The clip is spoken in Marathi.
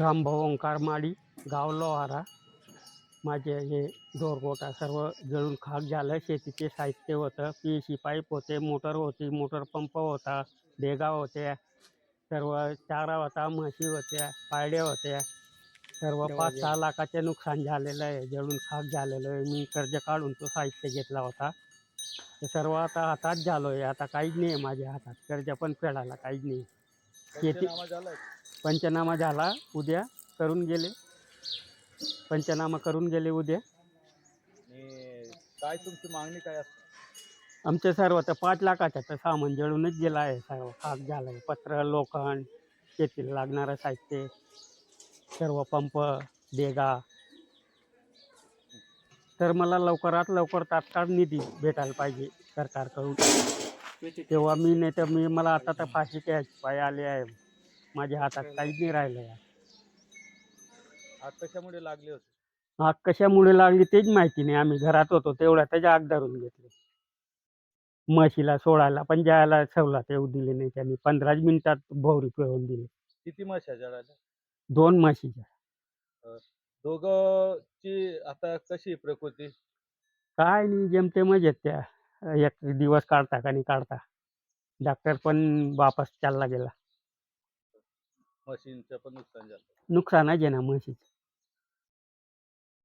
रामभाऊ ओंकार माळी गाव लोहारा. माझे हे दोरगोटा सर्व जळून खाक झालं. शेतीचे साहित्य होतं पी सी पाईप होते मोटर होती मोटर पंप होता भेगा होत्या सर्व चारा होता म्हशी होत्या पायड्या होत्या. सर्व पाच सहा लाखाचे नुकसान झालेलं आहे जळून खाक झालेलं आहे. मी कर्ज काढून तो साहित्य घेतला होता. ते सर्व आता हातात झालो आहे आता काहीच नाही आहे माझ्या हातात. कर्ज पण फेडायला काहीच नाही. शेती पंचनामा झाला उद्या करून गेले. पंचनामा करून गेले उद्या. काय तुमची मागणी काय असते? आमचे सर्व तर पाच लाखाचं तर सामान जळूनच गेलं आहे सर्व. खाक झालं आहे पत्र लोखंड शेतीला लागणारं साहित्य सर्व पंप देगा तर मला लवकरात लवकर तात्काळ निधी भेटायला पाहिजे सरकारकडून. तेव्हा मी नाही तर मी मला आता तर फाशी घ्यायची पाय आले आहे. माझ्या हातात काहीच नाही राहिलं आहे आग कशामुळे लागले होते? आग कशामुळे लागली तेच माहिती नाही. आम्ही घरात होतो तेवढ्या त्याच्या आग धरून घेतले. म्हशीला सोडायला पण जायला सवलत येऊ दिली नाही त्यांनी. पंधराच मिनिटात भोवरी पिळून दिली. किती म्हशा जळाल्या दोन म्हशीच्या. दोघंची आता कशी प्रकृती? काय नाही जेमते मजेत त्या. एक दिवस काढता का नाही काढता. डॉक्टर पण वापस चालला गेला. म्हशींचं पण नुकसान झालं. नुकसानच आहे ना म्हशीचं.